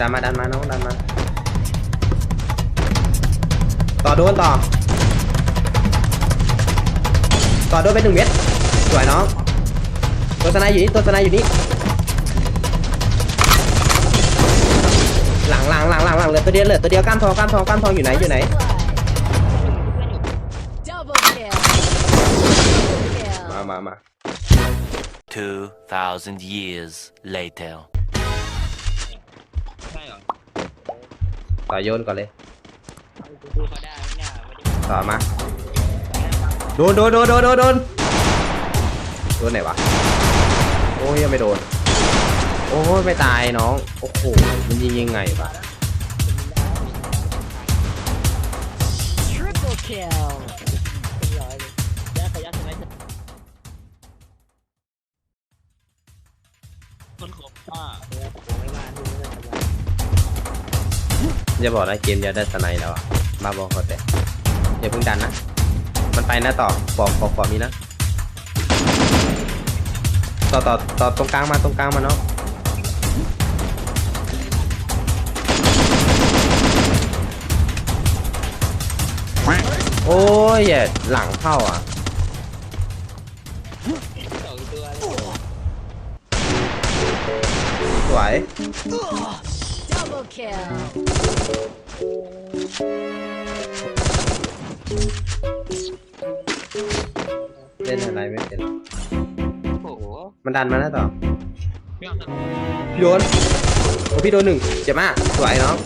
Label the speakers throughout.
Speaker 1: ดันมาดันมาน้องดันมา ต่อโดนต่อ ต่อโดนไปหนึ่งเม็ดสวยน้อง ตัวสไนด์อยู่นี่ตัวสไนด์อยู่นี่ หลังหลังหลังหลังหลังเหลือตัวเดียวเหลือตัวเดียวก้านทองก้านทองก้านทองอยู่ไหนอยู่ไหน
Speaker 2: Double kill. Double kill.
Speaker 1: มามามา
Speaker 3: 2,000 years later.
Speaker 1: ต่อโยนก่อนเลย
Speaker 4: ดูเขาได้เนี่ยไม่ได้
Speaker 1: ต่อมาโดนโดนโดนโดนโดนโดนโดนไหนวะโอ้ยยังไม่โดน โอ้ยไม่ตายน้อง โอ้โหมันยิงยังไงวะ
Speaker 4: อย่าบ
Speaker 1: อกนะเกมจะได้สไนแล้วอะมาบอกเขาแต่อย่าเพิ่งดันนะ มันไปนะต่อบอกบอกก่อนมีนะ ต่อต่อต่อตรงกลางมาตรงกลางมาเนาะโอ้ยอย่าหลังเข้าอะ
Speaker 4: สองตัวเลย
Speaker 1: สวย
Speaker 2: Double kill.
Speaker 1: เล่นอะไรไม่เป็น
Speaker 4: โอ้โห
Speaker 1: มันดันมาแล้วต่อ
Speaker 4: ไม่เอาทำ
Speaker 1: โยนโอ้พี่โดนหนึ่งเจ็บมากสวยน้อง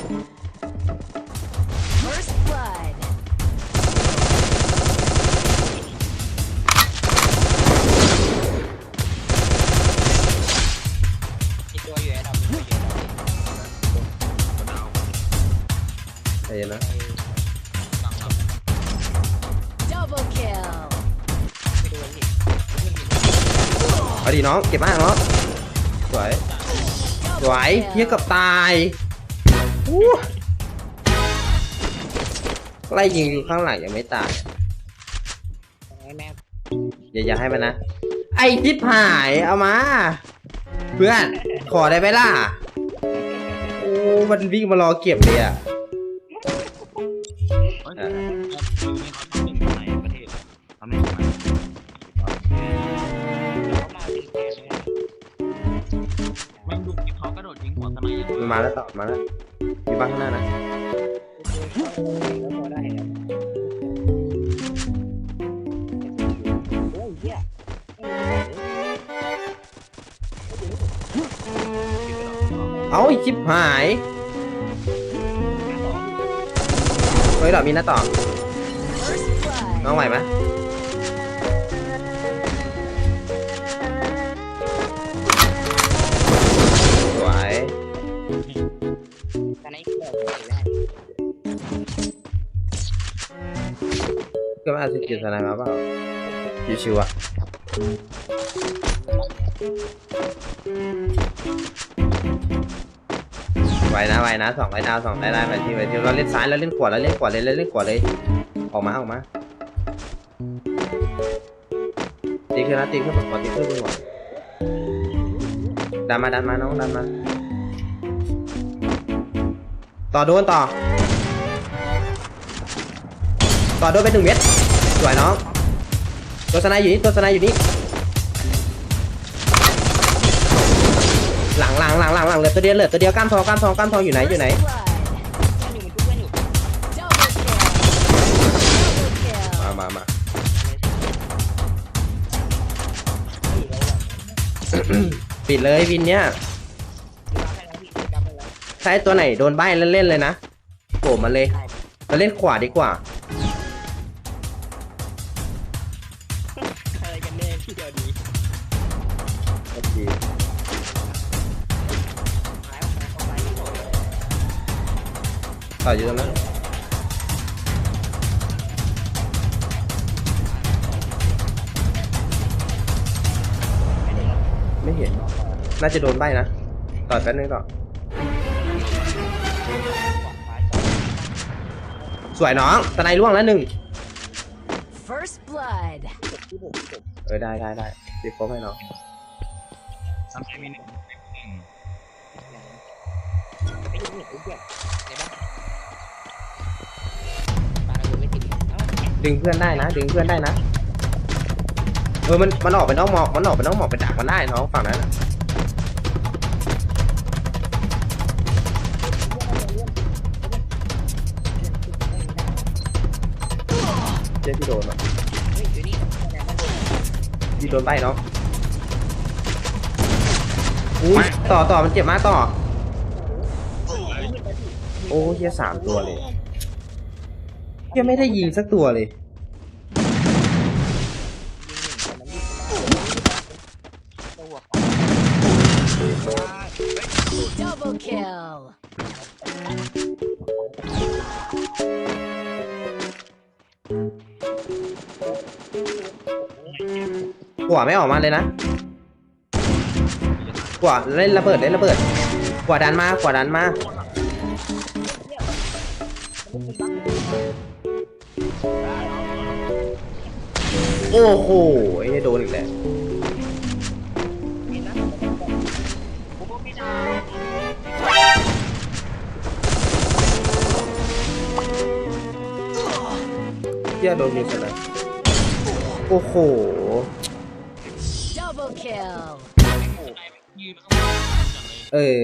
Speaker 1: ใจเย็นนะ
Speaker 4: หลังหลัง
Speaker 2: Double kill.
Speaker 4: ไม่ดูเลยพี่
Speaker 1: เอาดีน้อง เก็บมากน้องสวย สวยเฮียกับตายอู้ไล่ยิงอยู่ข้างหลังยังไม่ตาย
Speaker 4: แม่
Speaker 1: อย่าอย่าให้มันนะ ไอ้ทิพหายเอามา เพื่อน ขอได้ไหมล่ะ โอ้ มันวิ่งมารอเก็บเลยอะ
Speaker 4: เออคือเขาทำหนึ่งในประเทศทำหนึ่งในเขามาถึงแค่เลยไม่ดูที่เขากระโดดยิงหัวกันไหนยัง
Speaker 1: มันมาแล้วต่อมาแล้วอยู่บ้านข้างหน้านะ
Speaker 4: แล้วพอได้โอ้ยเหี้ย
Speaker 1: เอาชิบหาย เฮ้ยดอกมีหน้าต่อน้องไหวไหมสวย
Speaker 4: ตอนนี้เกิดอะไรได้
Speaker 1: ก็มาสกิลสไนมาเปล่าชิวๆอะ ไหวนะไหวนะสองไอ้ดาวสองได้ได้ไปที่ไปที่เราเล่นซ้ายแล้วเล่นขวาแล้วเล่นขวาเลยแล้วเล่นขวาเลย ออกมาออกมาตีขึ้นนะตีขึ้นขอตีขึ้นดีกว่าดันมาดันมาน้องดันมา ต่อโดนต่อ ต่อโดนไปหนึ่งเม็ดสวยน้องตัวสไนอยู่นี่ตัวสไนอยู่นี่ หลังหลังหลังหลังหลังเหลือตัวเดียวเหลือตัวเดียวก้านทองก้านทองก้านทองอยู่ไหนอยู่ไหน
Speaker 4: มา
Speaker 1: มามาปิดเลยวินเนี้ยใช้ตัวไหนโดนใบแล้วเล่นเลยนะโผล่มาเลยเราเล่นขวาดีกว่า ต่ออยู่ตรงนั้นไม่เห็น น่าจะโดนใบนะ ต่อแป๊บนึงต่อ สวยน้องสไนด์ล่วงแล้วหนึ่ง
Speaker 2: First blood.
Speaker 1: เออได้ได้ได้รีบโฟให้น้อง
Speaker 4: ทำใจมีหนึ่งหนึ่ง
Speaker 5: นี่ไอ้เหี้ยเดี๋ยวนะปา
Speaker 1: ดึงเพื่อนได้นะ ดึงเพื่อนได้นะ เออ มัน มันออกไปนอกหมอก มันออกไปนอกหมอกไปดักมันได้น้องฝั่งนั้นน่ะเจ๊พี่โดนอะ
Speaker 5: เฮ้ยอยู่นี่ไหนมันโดน
Speaker 1: พี่โดนไปเนาะอุ้ยต่อต่อมันเจ็บมากต่อ โอ้เฮียสามตัวเลย เฮียไม่ได้ยิงสักตัวเลย
Speaker 5: ตัว
Speaker 2: Double kill.
Speaker 1: ขวาไม่ออกมาเลยนะขวาเล่นระเบิดเล่นระเบิดขวาดันมาขวาดันมา โอ้โหไอ้เหี้ยโดนอีกแล้วเฮียโดนยิงไปแล้วโอ้โห
Speaker 2: Double kill.
Speaker 4: ยืนข้างบนจังเลย
Speaker 1: เออ